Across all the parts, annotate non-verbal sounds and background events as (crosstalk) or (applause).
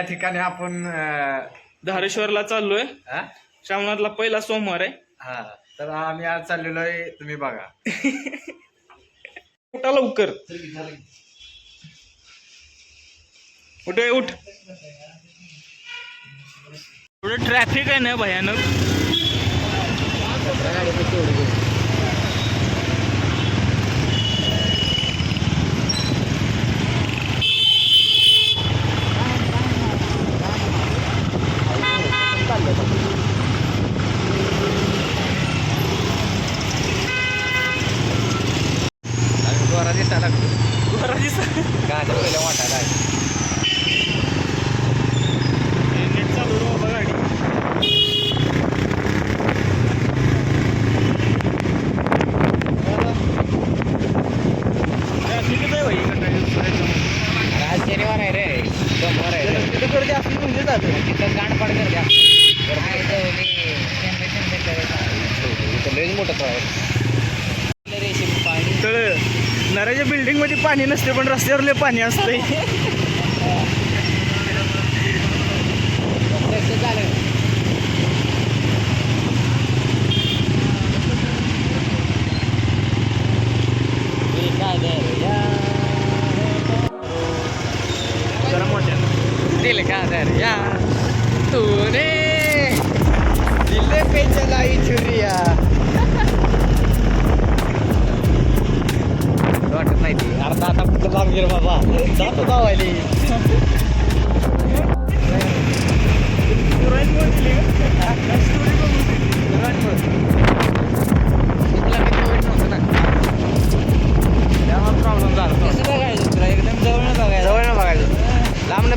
ठिकाणी आपण अं, धारेश्वरला चाललोय. हा? श्रावणातला पहिला सोमवार आहे. हा तर आम्ही आज चाललेलो आहे तुम्ही बघा. (laughs) उठा लवकर. उठ उठ. थोडं ट्रॅफिक आहे ना भयानक. शनिवार आहे रे सोमवार आहे रे. तिथं गर्दी असली म्हणजे लयच मोठं रेशीम पाणी तळ नराच्या बिल्डिंगमध्ये पाणी नसते पण रस्त्यावर लय पाणी असतंय तसं (laughs) झालं (laughs) तूने दिल पे चलाई छुरिया वाटत नाही ती अर्धा आता कुठं लांब गेलं बाबा जातो धावायली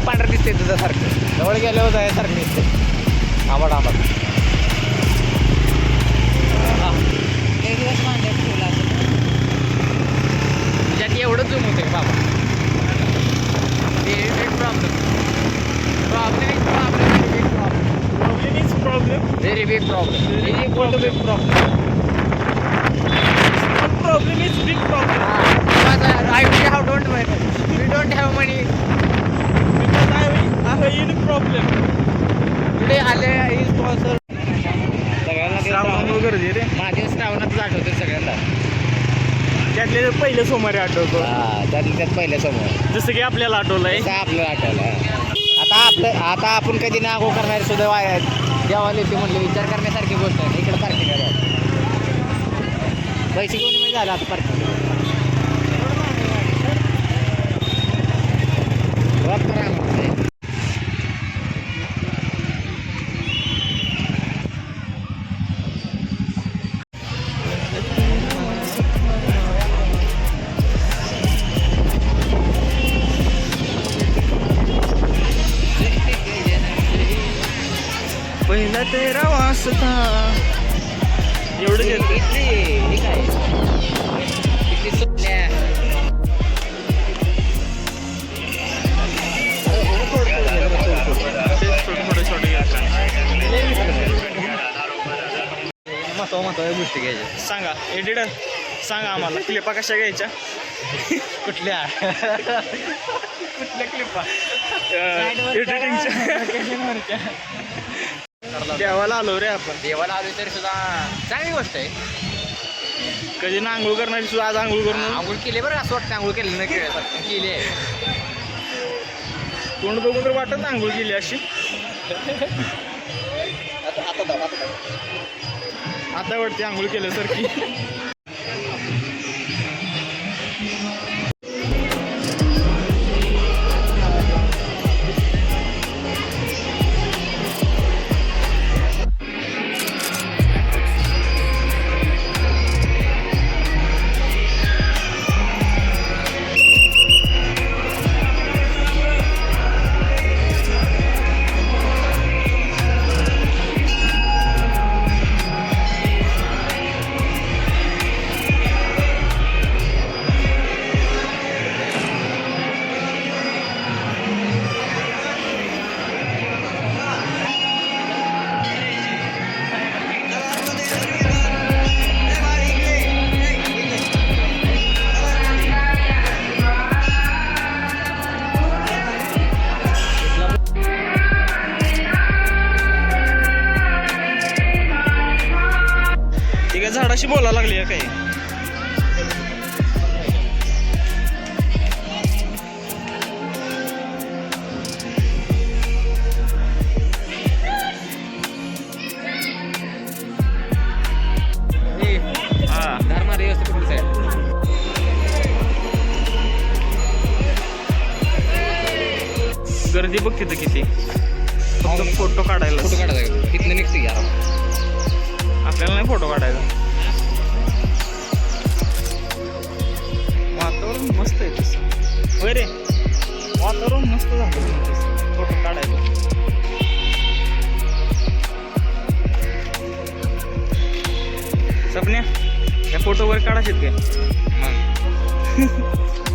पांढरं दिसते तुझं सारखं. जवळ गेल्यावर जाय सारखं दिसते आंबट आंबट. त्याच्यात एवढं झूम होते बाबा. Problem problem big problem Problem is problem. Very big problem big problem Problem. Is big problem. I don't. We don't have money. Problem. Today आले sponsor. सगळ्यांना रे. माझे श्रावणातच आठवते सगळ्यांना. त्यातले पहिले सोमवारी आठवतो. हा त्यातल्या त्यात पहिल्या समोर जसं की आपल्याला आठवलंय. आपल्याला आठवलं आता आपलं आता आपण कधी नागो करणारे सुद्धा वाया देवाला येते म्हटलं विचार करण्यासारखी गोष्ट आहे. इकडे पार्किंग आहे. पैसे घेऊन मी झालं आता पार्किंग पहिला तेरा वाजता. एवढं घेतो इथली हे काय? महत्त्व महत्त्व गोष्टी घ्यायच्या सांगा एडिटर सांगा आम्हाला क्लिपा कशा घ्यायच्या? कुठल्या? कुठल्या क्लिपा? एडिटिंगच्या देवाला आलो रे आपण. देवाला आलो तरी सुद्धा चांगली गोष्ट आहे. कधी ना आंघोळ करणारी सुद्धा आज आंघोळ करून आंघोळ केली बरं असं वाटतं आंघोळ केली नाही केली केली आहे. तोंड बघून तर वाटत ना आंघोळ केली अशी. आता वाटते आंघोळ केल्यासारखी झाडाशी बोला लागली काही हे आहे झाडाशी बोलायला लागली आहे काही. गर्दी बघ तिथं किती. फक्त फोटो काढायला फोटो काढायचा इथनं निघते यार आपल्याला नाही फोटो काढायचा. वातावरण मस्त आहे तसं. रे. वातावरण मस्त झालं फोटो काढायला सपन्या या फोटो वर काढायचे काय? (laughs)